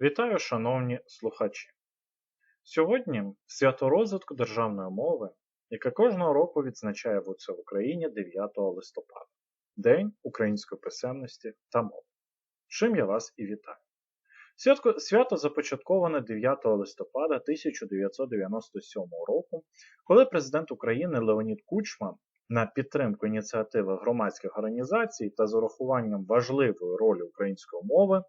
Вітаю, шановні слухачі! Сьогодні свято розвитку державної мови, яке кожного року відзначає ВУЦ в Україні 9 листопада, День української писемності та мови. Чим я вас і вітаю. Свято, свято започатковане 9 листопада 1997 року, коли президент України Леонід Кучма на підтримку ініціативи громадських організацій та з урахуванням важливої ролі української мови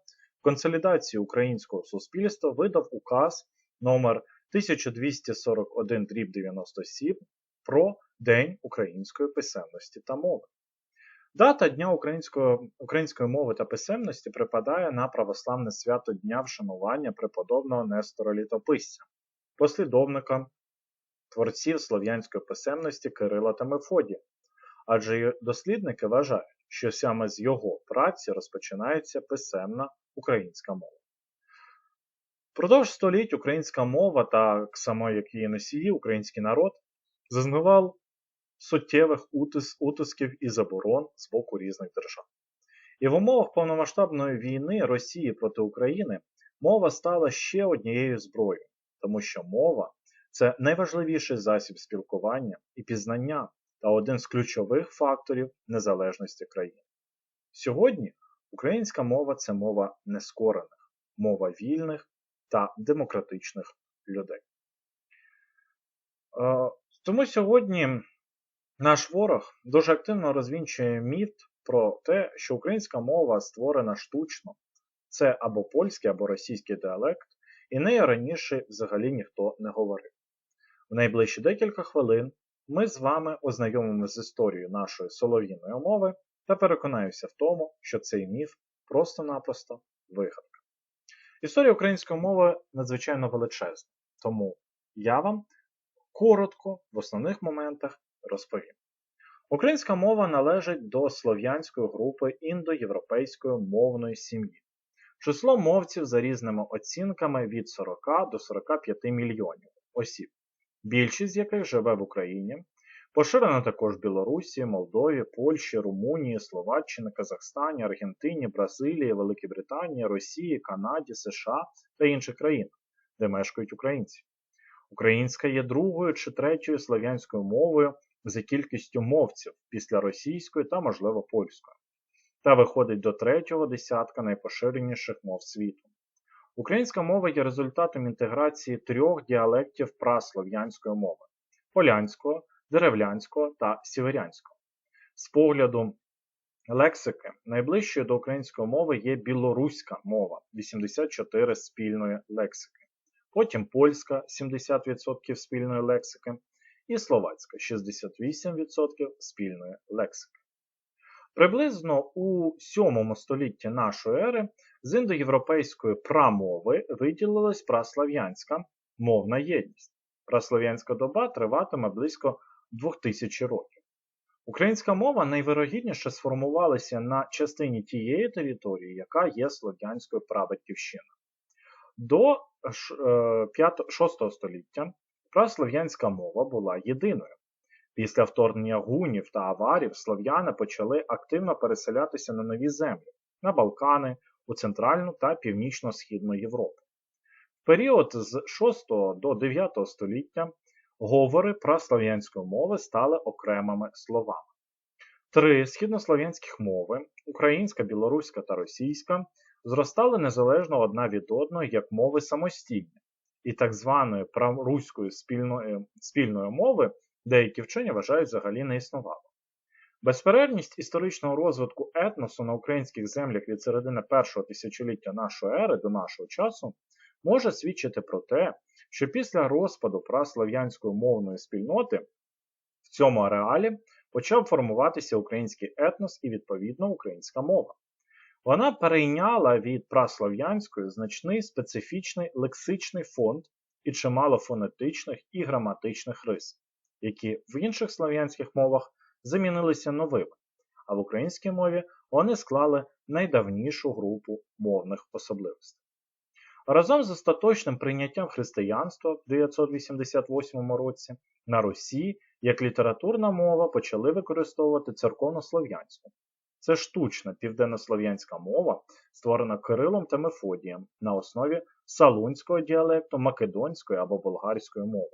консолідації українського суспільства видав указ номер 1241 97 про День української писемності та мови. Дата Дня української, української мови та писемності припадає на православне свято Дня вшанування преподобного Нестора Літописця, послідовника творців слов'янської писемності Кирила та Мефодія, адже дослідники вважають, що саме з його праці розпочинається писемна українська мова. Впродовж століть українська мова, так само як її носії, український народ, зазнавав суттєвих утис, утисків і заборон з боку різних держав. І в умовах повномасштабної війни Росії проти України мова стала ще однією зброєю, тому що мова це найважливіший засіб спілкування і пізнання та один з ключових факторів незалежності країни. Сьогодні українська мова це мова нескорених, мова вільних та демократичних людей. Е, тому сьогодні наш ворог дуже активно розвінчує міф про те, що українська мова створена штучно, це або польський, або російський діалект, і нею раніше взагалі ніхто не говорив. В найближчі декілька хвилин ми з вами ознайомимося з історією нашої солов'їної мови та переконаємося в тому, що цей міф просто-напросто вигадка. Історія української мови надзвичайно величезна, тому я вам коротко в основних моментах розповім. Українська мова належить до слов'янської групи індоєвропейської мовної сім'ї. Число мовців за різними оцінками від 40 до 45 мільйонів осіб, більшість з яких живе в Україні, поширена також в Білорусі, Молдові, Польщі, Румунії, Словаччині, Казахстані, Аргентині, Бразилії, Великій Британії, Росії, Канаді, США та інших країн, де мешкають українці. Українська є другою чи третьою слов'янською мовою за кількістю мовців після російської та, можливо, польської, та виходить до третього десятка найпоширеніших мов світу. Українська мова є результатом інтеграції трьох діалектів праслов'янської мови полянського, деревлянського та сіверянського. З погляду лексики, найближчою до української мови є білоруська мова 84 спільної лексики, потім польська 70% спільної лексики і словацька 68% спільної лексики. Приблизно у 7 столітті нашої ери з індоєвропейської прамови виділилась праслав'янська мовна єдність. Праслов'янська доба триватиме близько 2000 років. Українська мова найвирогідніше сформувалася на частині тієї території, яка є слов'янською прабатьківщиною. До 6 е, століття праслов'янська мова була єдиною. Після вторгнення гунів та аварів слов'яни почали активно переселятися на нові землі, на Балкани, у Центральну та Північно-Східну Європу. В період з 6 до 9 століття говори праслов'янської мови стали окремими словами. Три східнослов'янських мови українська, білоруська та російська зростали незалежно одна від одної як мови самостійні, і так званої праруської спільної, спільної мови деякі вчені вважають взагалі не існувало. Безперервність історичного розвитку етносу на українських землях від середини першого тисячоліття нашої ери до нашого часу може свідчити про те, що після розпаду праслов'янської мовної спільноти в цьому ареалі почав формуватися український етнос і відповідно українська мова. Вона перейняла від праслов'янської значний специфічний лексичний фонд і чимало фонетичних і граматичних рис, які в інших слов'янських мовах замінилися новими, а в українській мові вони склали найдавнішу групу мовних особливостей. Разом з остаточним прийняттям християнства в 988 році на Русі як літературна мова почали використовувати церковнослов'янську. це штучна південнослов'янська мова, створена Кирилом та Мефодієм на основі салунського діалекту, македонської або болгарської мови.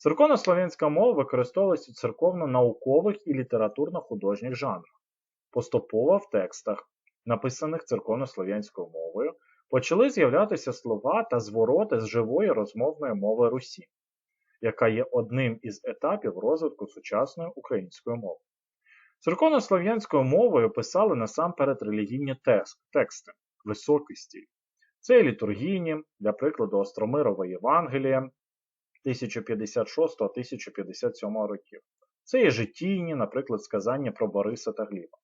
Церковнослов'янська мова використовується у церковно-наукових і літературно-художніх жанрах. Поступово в текстах, написаних церковнослов'янською мовою, почали з'являтися слова та звороти з живої розмовної мови Русі, яка є одним із етапів розвитку сучасної української мови. Церковнослов'янською мовою писали насамперед релігійні тексти, високий стіль. Це і літургійні, для прикладу, Остромирова Євангелія 1056-1057 років. Це є життійні, наприклад, сказання про Бориса та Гліба.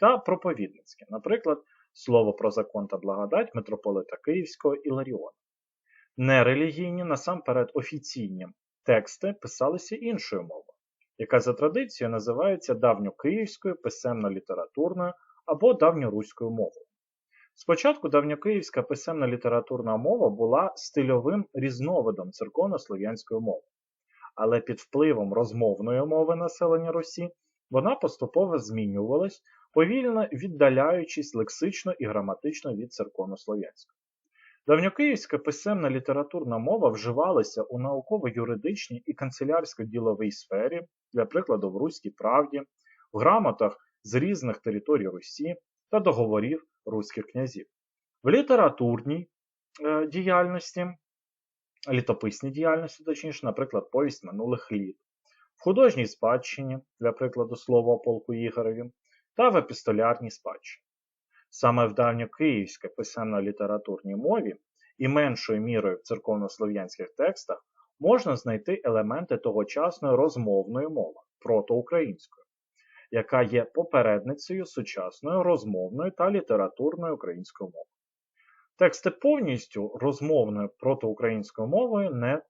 Та проповідницькі, наприклад, слово про закон та благодать митрополита Київського Іларіона. Нерелігійні, насамперед офіційні тексти писалися іншою мовою, яка за традицією називається давньокиївською писемно-літературною або давньоруською мовою. Спочатку давньокиївська писемна літературна мова була стильовим різновидом церковно-слов'янської мови, але під впливом розмовної мови населення Русі вона поступово змінювалась, повільно віддаляючись лексично і граматично від церковно-слов'янської. Давньокиївська писемна літературна мова вживалася у науково-юридичній і канцелярсько-діловій сфері, для прикладу, в Руській правді, в грамотах з різних територій Русі та договорів руських князів. В літературній е, діяльності, літописній діяльності, точніше, наприклад, повість минулих літ, в художній спадщині, для прикладу, слова о полку Ігореві, та в епістолярній спадщині. Саме в давньокиївській писемно-літературній мові і меншою мірою в церковнослов'янських текстах можна знайти елементи тогочасної розмовної мови протоукраїнської яка є попередницею сучасної розмовної та літературної української мови. Тексти повністю розмовною протиукраїнською мовою не,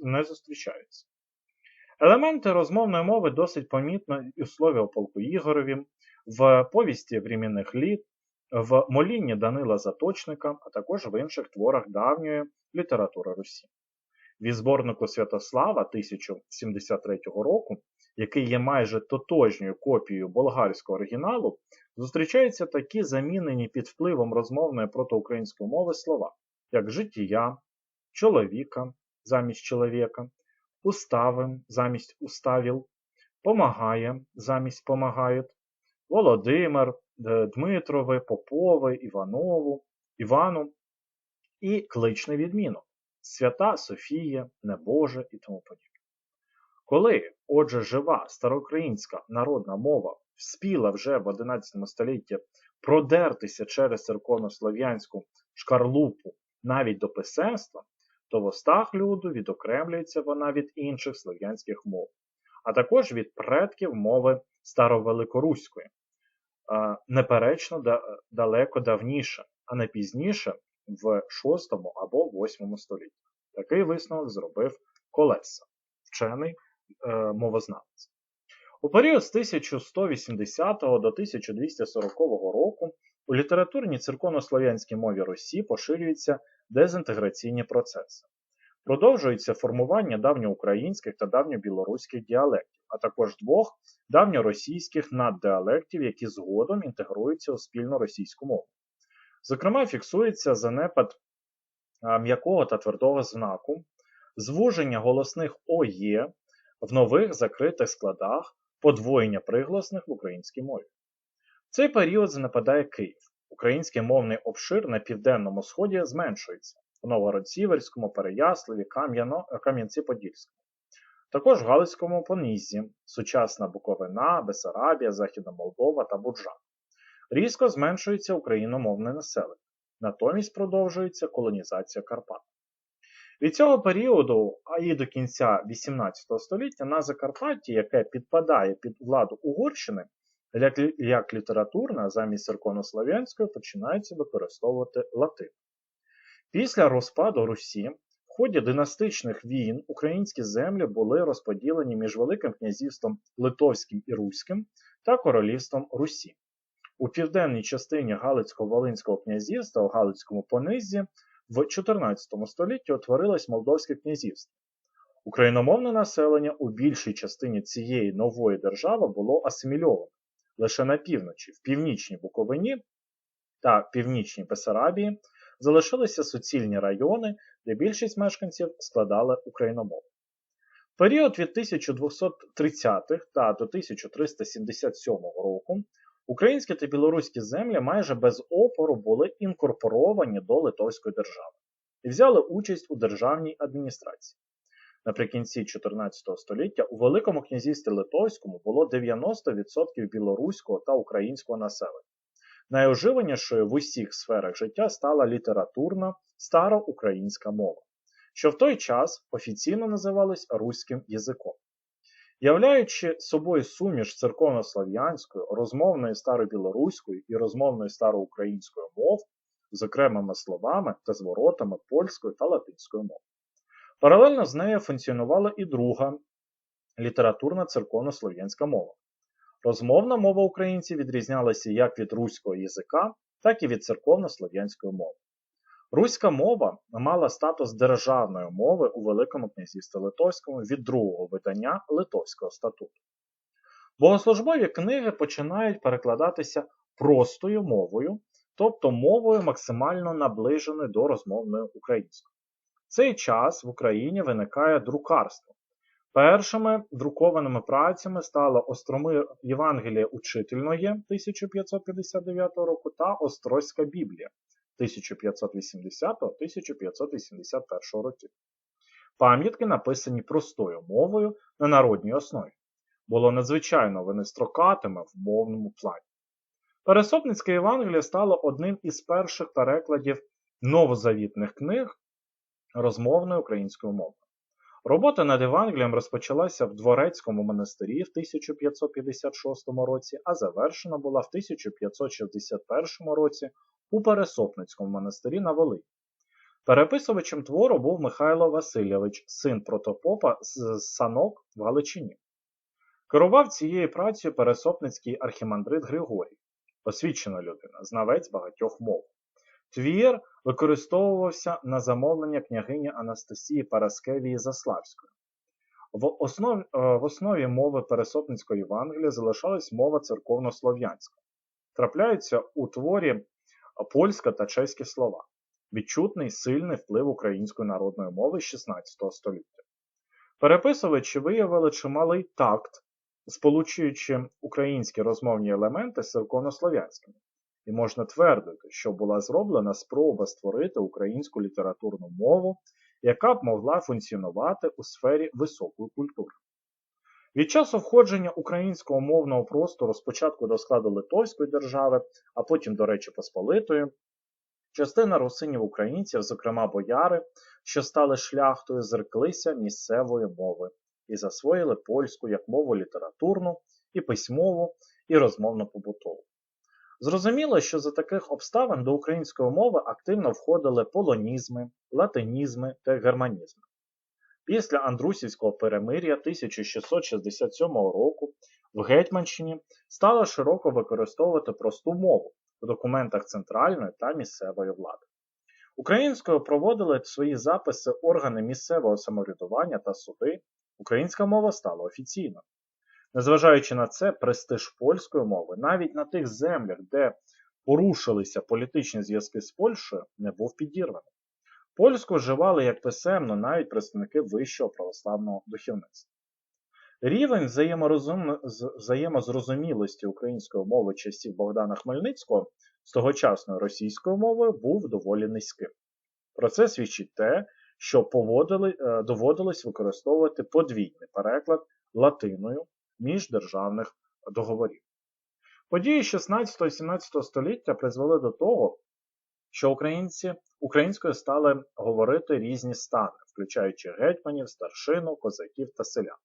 не зустрічаються. Елементи розмовної мови досить помітно і у слові о полку Ігорові, в повісті времінних літ, в молінні Данила Заточника, а також в інших творах давньої літератури Русі. Від зборнику Святослава 1073 року який є майже тотожньою копією болгарського оригіналу, зустрічаються такі замінені під впливом розмовної протоукраїнської мови слова, як життя, чоловіка замість чоловіка, устави замість уставіл, помагає замість помагають, Володимир, Дмитрови, Попови, Іванову, Івану і кличний відмінок Свята Софія, Небоже і тому подібне. Коли, отже, жива староукраїнська народна мова вспіла вже в XI столітті продертися через церковнослов'янську шкарлупу навіть до писемства, то в остах люду відокремлюється вона від інших слов'янських мов, а також від предків мови старовеликоруської, неперечно далеко давніше, а не пізніше в VI або VIII столітті. Такий висновок зробив Колеса, вчений Е, мовознавець. У період з 1180 до 1240 року у літературній церковнослов'янській мові Росії поширюються дезінтеграційні процеси. Продовжується формування давньоукраїнських та давньобілоруських діалектів, а також двох давньоросійських наддіалектів, які згодом інтегруються у спільну російську мову. Зокрема, фіксується занепад м'якого та твердого знаку, звуження голосних ОЄ в нових закритих складах подвоєння приголосних в українській мові. В цей період занепадає Київ. Український мовний обшир на південному сході зменшується в Новгород-Сіверському, Переяславі, Кам'янці-Подільському. Також в Галицькому Поніззі, сучасна Буковина, Бесарабія, Західна Молдова та Буджа. Різко зменшується україномовне населення, натомість продовжується колонізація Карпат. Від цього періоду, а і до кінця XVIII століття на Закарпатті, яке підпадає під владу Угорщини, як, як літературна замість церковнослов'янської починається використовувати латин. Після розпаду Русі в ході династичних війн українські землі були розподілені між Великим князівством Литовським і Руським та Королівством Русі. У південній частині Галицько-Волинського князівства у Галицькому понизі в 14 столітті утворилось Молдовське князівство. Україномовне населення у більшій частині цієї нової держави було асимільоване. Лише на півночі, в північній Буковині та північній Бесарабії залишилися суцільні райони, де більшість мешканців складали україномову. Період від 1230-х та до 1377 року українські та білоруські землі майже без опору були інкорпоровані до Литовської держави і взяли участь у державній адміністрації. Наприкінці 14 століття у Великому князівстві Литовському було 90% білоруського та українського населення. Найоживанішою в усіх сферах життя стала літературна староукраїнська мова, що в той час офіційно називалась руським язиком. Являючи собою суміш церковнослов'янської, розмовної старобілоруської і розмовної староукраїнської мов з окремими словами та зворотами польської та латинської мов. Паралельно з нею функціонувала і друга літературна церковнослов'янська мова. Розмовна мова українців відрізнялася як від руського язика, так і від церковно-слов'янської мови. Руська мова мала статус державної мови у Великому князівстві Литовському від другого видання Литовського статуту. Богослужбові книги починають перекладатися простою мовою, тобто мовою максимально наближеною до розмовної української. В цей час в Україні виникає друкарство. Першими друкованими працями стали Остроми Євангелія Учительної 1559 року та Острозька Біблія 1580-1581 років. Пам'ятки написані простою мовою на народній основі. Було надзвичайно вони строкатиме в мовному плані. Пересопницьке Євангеліє стало одним із перших перекладів новозавітних книг розмовною українською мовою. Робота над Євангелієм розпочалася в Дворецькому монастирі в 1556 році, а завершена була в 1561 році у Пересопницькому монастирі на Волині. Переписувачем твору був Михайло Васильович, син протопопа з Санок в Галичині. Керував цією працею пересопницький архімандрит Григорій, освічена людина, знавець багатьох мов. Твір використовувався на замовлення княгині Анастасії Параскевії Заславської. В основі, в основі мови Пересопницької Євангелія залишалась мова церковнослов'янська. Трапляються у творі польська та чеські слова. Відчутний сильний вплив української народної мови 16 століття. Переписувачі виявили чималий такт, сполучуючи українські розмовні елементи з церковнослов'янськими. І можна твердити, що була зроблена спроба створити українську літературну мову, яка б могла функціонувати у сфері високої культури. Від часу входження українського мовного простору спочатку до складу Литовської держави, а потім до Речі Посполитої, частина русинів українців, зокрема бояри, що стали шляхтою, зреклися місцевої мови і засвоїли польську як мову літературну, і письмову, і розмовно-побутову. Зрозуміло, що за таких обставин до української мови активно входили полонізми, латинізми та германізми. Після Андрусівського перемир'я 1667 року в Гетьманщині стало широко використовувати просту мову в документах центральної та місцевої влади. Українською проводили свої записи органи місцевого самоврядування та суди, українська мова стала офіційною. Незважаючи на це, престиж польської мови навіть на тих землях, де порушилися політичні зв'язки з Польщею, не був підірваний. Польську вживали як писемно навіть представники вищого православного духовництва. Рівень взаємозрозумілості української мови часів Богдана Хмельницького з тогочасною російською мовою був доволі низьким. Про це свідчить те, що поводили, доводилось використовувати подвійний переклад латиною міждержавних договорів. Події 16-17 століття призвели до того, що українці українською стали говорити різні стани, включаючи гетьманів, старшину, козаків та селян.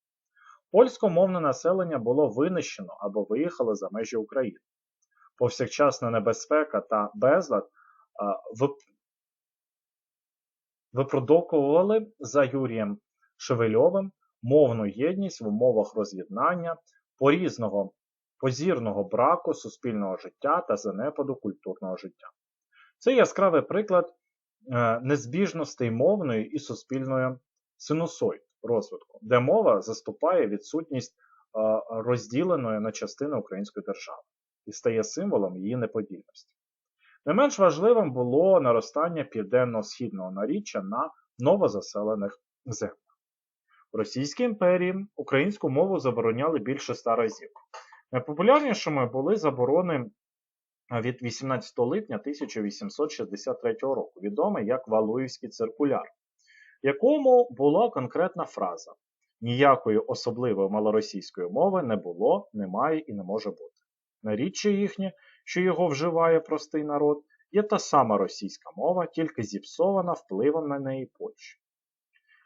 Польськомовне населення було винищено або виїхало за межі України. Повсякчасна небезпека та безлад випродукували за Юрієм Шевельовим мовну єдність в умовах роз'єднання, порізного, позірного браку суспільного життя та занепаду культурного життя. Це яскравий приклад незбіжностей мовної і суспільної синусоїд розвитку, де мова заступає відсутність розділеної на частини української держави і стає символом її неподільності. Не менш важливим було наростання південно-східного наріччя на новозаселених землях. В Російській імперії українську мову забороняли більше ста разів. Найпопулярнішими були заборони від 18 липня 1863 року, відомий як Валуївський циркуляр, в якому була конкретна фраза: ніякої особливої малоросійської мови не було, немає і не може бути. Наріччя їхнє, що його вживає простий народ, є та сама російська мова, тільки зіпсована впливом на неї Польщі.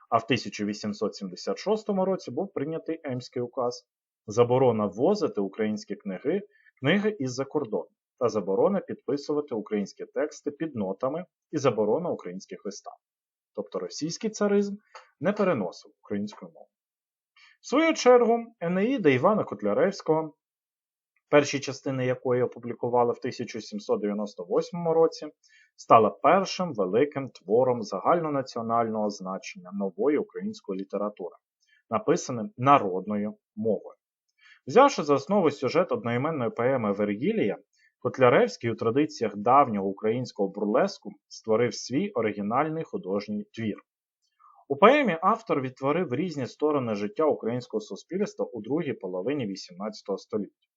А в 1876 році був прийнятий Емський указ, заборона ввозити українські книги, книги із-за кордону та заборона підписувати українські тексти під нотами і заборона українських вистав. Тобто російський царизм не переносив українську мову. В свою чергу, Енеїда Івана Котляревського, перші частини якої опублікували в 1798 році, стала першим великим твором загальнонаціонального значення нової української літератури, написаним народною мовою. Взявши за основу сюжет одноіменної поеми Вергілія, Котляревський у традиціях давнього українського бурлеску створив свій оригінальний художній твір. У поемі автор відтворив різні сторони життя українського суспільства у другій половині XVIII століття.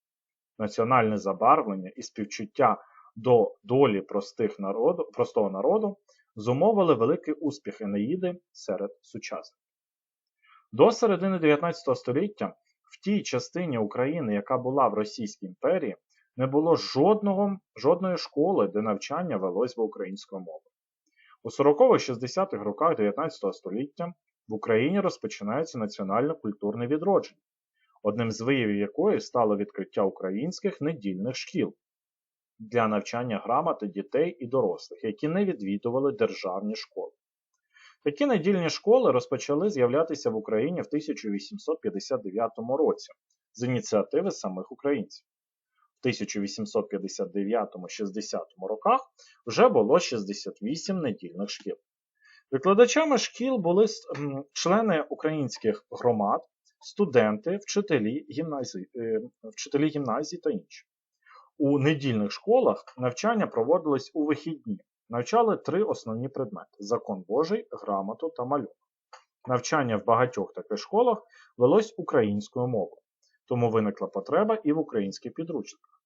Національне забарвлення і співчуття до долі простих народу, простого народу зумовили великий успіх Енеїди серед сучасників. До середини 19 століття в тій частині України, яка була в Російській імперії, не було жодного, жодної школи, де навчання велось в українською мовою. У 40-60-х роках 19 століття в Україні розпочинається національно-культурне відродження, одним з виявів якої стало відкриття українських недільних шкіл для навчання грамоти дітей і дорослих, які не відвідували державні школи. Такі недільні школи розпочали з'являтися в Україні в 1859 році з ініціативи самих українців. 1859-60 роках вже було 68 недільних шкіл. Викладачами шкіл були члени українських громад, студенти, вчителі гімназії, е, вчителі гімназії та інші. У недільних школах навчання проводилось у вихідні. Навчали три основні предмети: закон Божий, грамоту та малюнок. Навчання в багатьох таких школах велось українською мовою, тому виникла потреба і в українських підручниках.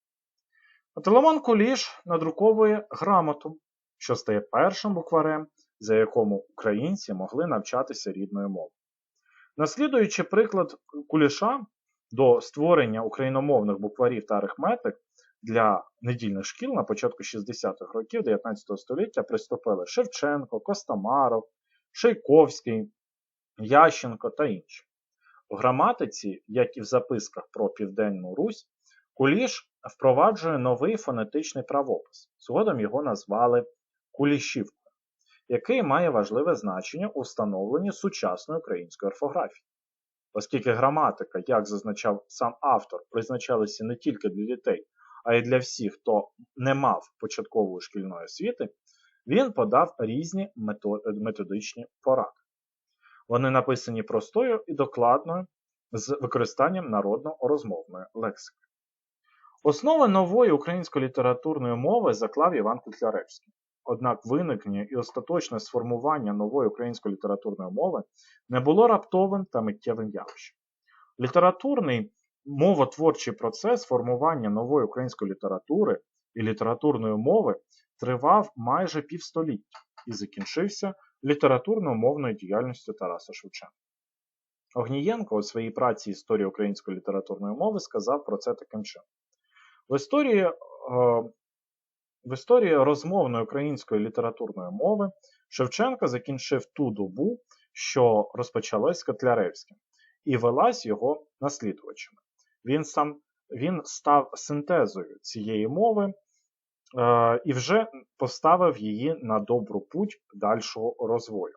Телемон Куліш надруковує грамоту, що стає першим букварем, за якому українці могли навчатися рідною мовою. Наслідуючи приклад Куліша до створення україномовних букварів та арифметик для недільних шкіл на початку 60-х років 19 століття приступили Шевченко, Костомаров, Шейковський, Ященко та інші. У граматиці, як і в записках про Південну Русь, Куліш впроваджує новий фонетичний правопис. Згодом його назвали Кулішівкою, який має важливе значення у встановленні сучасної української орфографії. Оскільки граматика, як зазначав сам автор, призначалася не тільки для дітей, а й для всіх, хто не мав початкової шкільної освіти, він подав різні методичні поради. Вони написані простою і докладною з використанням народно-розмовної лексики. Основи нової української літературної мови заклав Іван Котляревський. Однак виникнення і остаточне сформування нової української літературної мови не було раптовим та миттєвим явищем. Літературний мовотворчий процес формування нової української літератури і літературної мови тривав майже півстоліття і закінчився літературно-мовною діяльністю Тараса Шевченка. Огнієнко у своїй праці Історія української літературної мови сказав про це таким чином. В історії е, в історії розмовної української літературної мови Шевченко закінчив ту добу, що розпочалась Котляревським, і велась його наслідувачами. Він сам він став синтезою цієї мови і вже поставив її на добру путь дальшого розвою.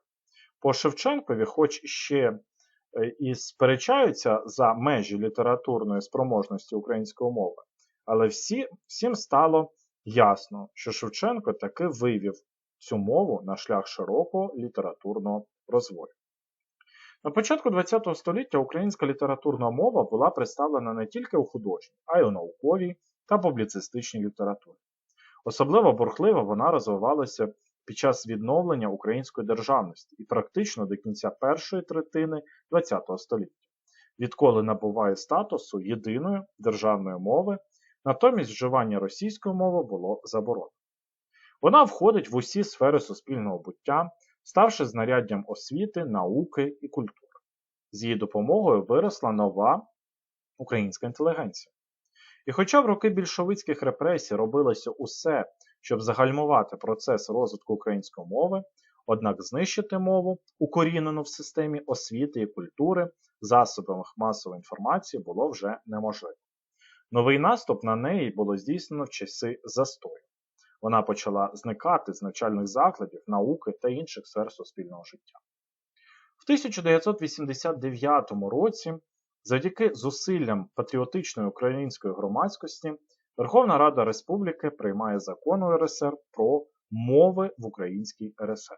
По Шевченкові, хоч ще е, і сперечаються за межі літературної спроможності української мови, але всі, всім стало ясно, що Шевченко таки вивів цю мову на шлях широкого літературного розвою. На початку ХХ століття українська літературна мова була представлена не тільки у художній, а й у науковій та публіцистичній літературі. Особливо бурхливо вона розвивалася під час відновлення української державності і практично до кінця першої третини ХХ століття, відколи набуває статусу єдиної державної мови, натомість вживання російської мови було заборонено. Вона входить в усі сфери суспільного буття, ставши знаряддям освіти, науки і культури. З її допомогою виросла нова українська інтелігенція. І хоча в роки більшовицьких репресій робилося усе, щоб загальмувати процес розвитку української мови, однак знищити мову, укорінену в системі освіти і культури, засобах масової інформації було вже неможливо. Новий наступ на неї було здійснено в часи застою. Вона почала зникати з навчальних закладів, науки та інших сфер суспільного життя. В 1989 році, завдяки зусиллям патріотичної української громадськості, Верховна Рада Республіки приймає закон УРСР про мови в Українській РСР,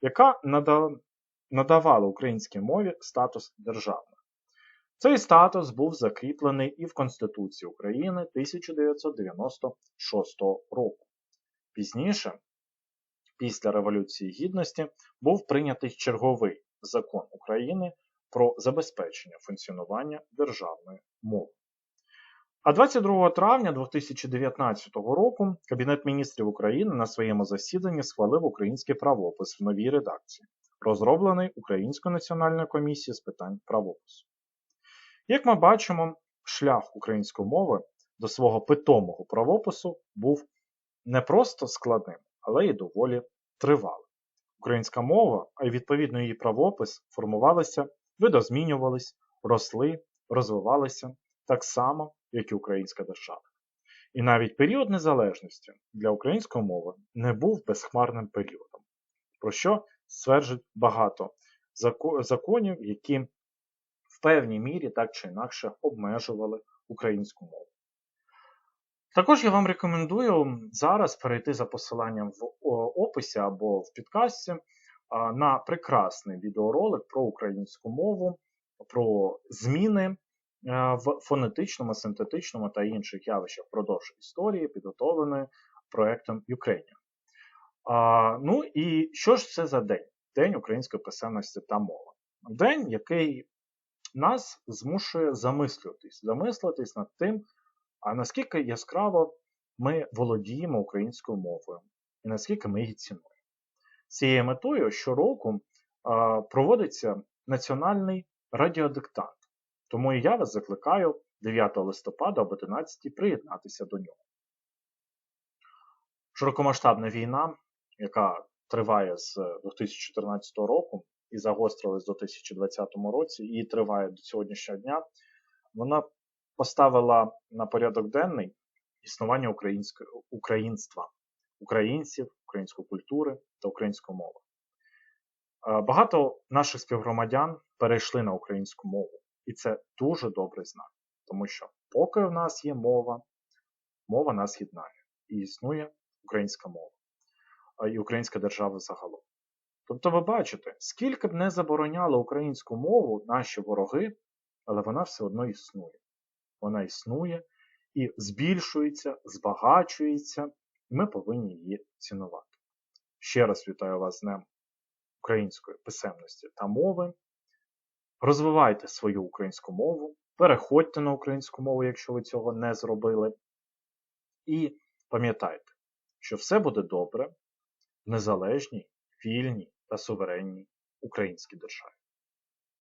яка надавала українській мові статус державної. Цей статус був закріплений і в Конституції України 1996 року. Пізніше, після Революції Гідності, був прийнятий черговий закон України про забезпечення функціонування державної мови. А 22 травня 2019 року Кабінет міністрів України на своєму засіданні схвалив український правопис в новій редакції, розроблений Українською національною комісією з питань правопису. Як ми бачимо, шлях української мови до свого питомого правопису був не просто складним, але й доволі тривалим. Українська мова, а й відповідно її правопис, формувалися, видозмінювались, росли, розвивалися так само, як і українська держава. І навіть період незалежності для української мови не був безхмарним періодом, про що стверджують багато законів, які в певній мірі так чи інакше обмежували українську мову. Також я вам рекомендую зараз перейти за посиланням в описі або в підкасті на прекрасний відеоролик про українську мову, про зміни в фонетичному, синтетичному та інших явищах впродовж історії, підготовленої проєктом Ukrainian. Ну і що ж це за день? День української писемності та мови. День, який нас змушує замислюватись, замислитись над тим, а наскільки яскраво ми володіємо українською мовою і наскільки ми її цінуємо. Цією метою щороку проводиться національний радіодиктант, тому і я вас закликаю 9 листопада об 11 приєднатися до нього. Широкомасштабна війна, яка триває з 2014 року і загострилась у 2020 році, і триває до сьогоднішнього дня, вона поставила на порядок денний існування українського українства, українців, української культури та української мови. Е, багато наших співгромадян перейшли на українську мову, і це дуже добрий знак, тому що поки в нас є мова, мова нас єднає і існує українська мова і українська держава загалом. Тобто, ви бачите, скільки б не забороняли українську мову наші вороги, але вона все одно існує вона існує і збільшується, збагачується, і ми повинні її цінувати. Ще раз вітаю вас з Днем української писемності та мови. Розвивайте свою українську мову, переходьте на українську мову, якщо ви цього не зробили. І пам'ятайте, що все буде добре в незалежній, вільній та суверенній українській державі.